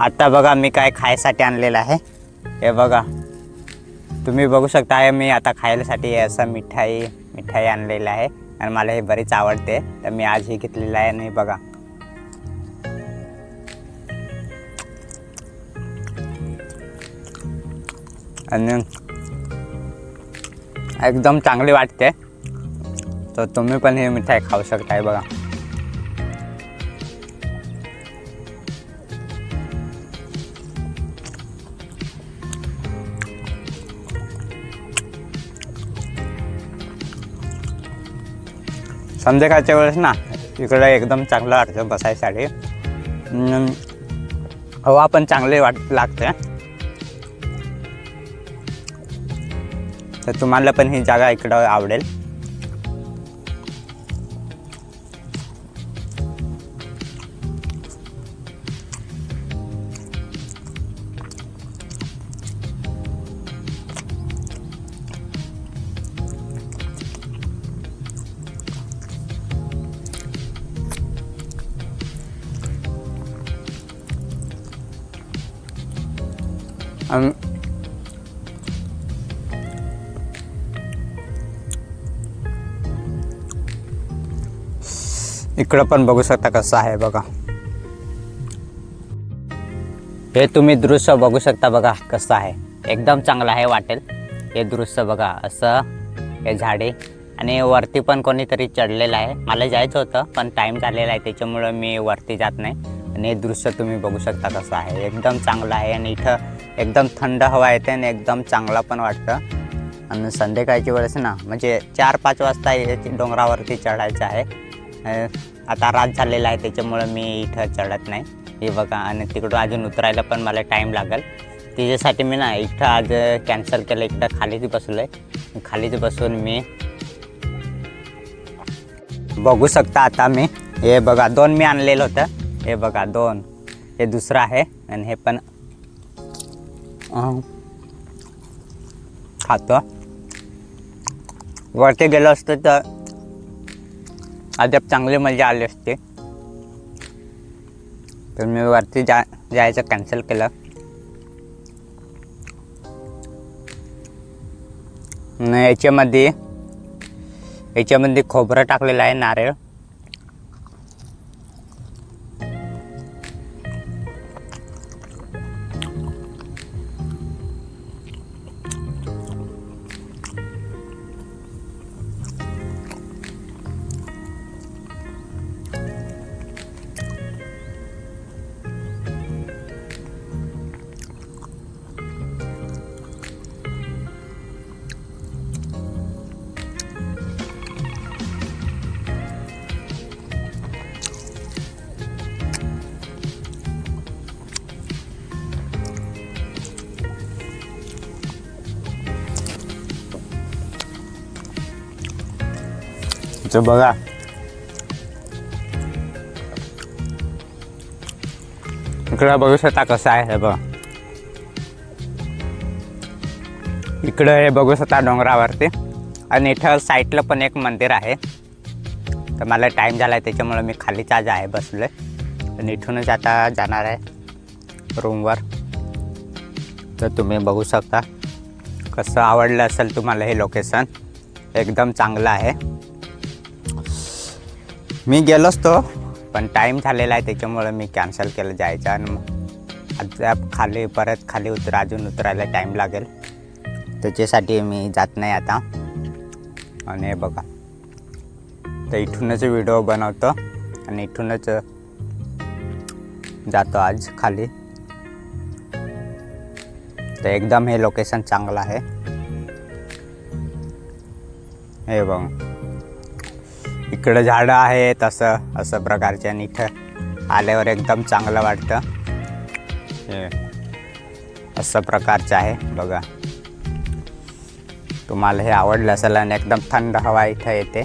आता बघा मी काय खायसाठी आणलेलं आहे. हे बघा. तुम्ही बघू शकता हे मी आता खायलासाठी असं मिठाई मिठाई आणलेलं आहे. आणि मला हे बरीच आवडते. तर मी आज हे घेतलेलं आहे आणि बघा. आणि एकदम चांगली वाटते. तर तुम्ही पण ही मिठाई खाऊ शकताय बघा. संध्याकाळच्या वेळेस ना इकडं एकदम चांगलं वाटतं बसायसाठी हवा पण चांगली वाट लागते. तर तुम्हाला पण ही जागा इकडं आवडेल. आणि इकडं पण बघू शकता कसं आहे बघा. हे तुम्ही दृश्य बघू शकता बघा कसं आहे. एकदम चांगलं आहे वाटेल. हे दृश्य बघा असं हे झाडे आणि वरती पण कोणीतरी चढलेलं आहे. मला जायचं होतं पण टाईम झालेला आहे त्याच्यामुळं मी वरती जात नाही. आणि हे दृश्य तुम्ही बघू शकता कसं आहे. एकदम चांगलं आहे आणि इथं एकदम थंड हवा येते आणि एकदम चांगला पण वाटतं. आणि संध्याकाळची वेळेस ना म्हणजे चार पाच वाजता डोंगरावरती चढायचं आहे. आता रात झालेला आहे त्याच्यामुळं मी इथं चढत नाही. हे बघा आणि तिकडून अजून उतरायला पण मला टाईम लागेल. त्याच्यासाठी मी ना इथं आज कॅन्सल केलं इकडं खालीच बसलो आहे खालीच बसून मी बघू शकता आता मी. हे बघा दोन मी आणलेलं होतं. हे बघा दोन. हे दुसरं आहे आणि हे पण खातो वरती गेलो असतो तर अद्याप चांगली मजा आली असते. तर मी वरती जा जायचं कॅन्सल केलं. याच्यामध्ये याच्यामध्ये खोबरं टाकलेलं आहे नारळ. इथं बघा इकडं बघू शकता कसं आहे हे बघा इकडं हे बघू शकता डोंगरावरती आणि इथं साईडला पण एक मंदिर आहे तर मला टाईम झाला आहे त्याच्यामुळं मी खालीच आज आहे बसलो आहे आणि इथूनच आता जाणार आहे रूमवर तर तुम्ही बघू शकता कसं आवडलं असेल तुम्हाला हे लोकेशन एकदम चांगलं आहे. मी गेलो असतो पण टाईम झालेला आहे त्याच्यामुळं मी कॅन्सल केलं जायचं आणि मग आता खाली परत खाली उतर अजून उतरायला टाईम लागेल. त्याच्यासाठी मी जात नाही आता. आणि बघा. तर इथूनच व्हिडिओ बनवतो आणि इथूनच जातो आज खाली. तर एकदम हे लोकेशन चांगलं आहे. हे बघ. इकडं झाडं आहेत असं असं प्रकारचे आणि इथं आल्यावर एकदम चांगलं वाटतं. हे असं प्रकारचं आहे बघा. तुम्हाला हे आवडलं असेल आणि एकदम थंड हवा इथं येते.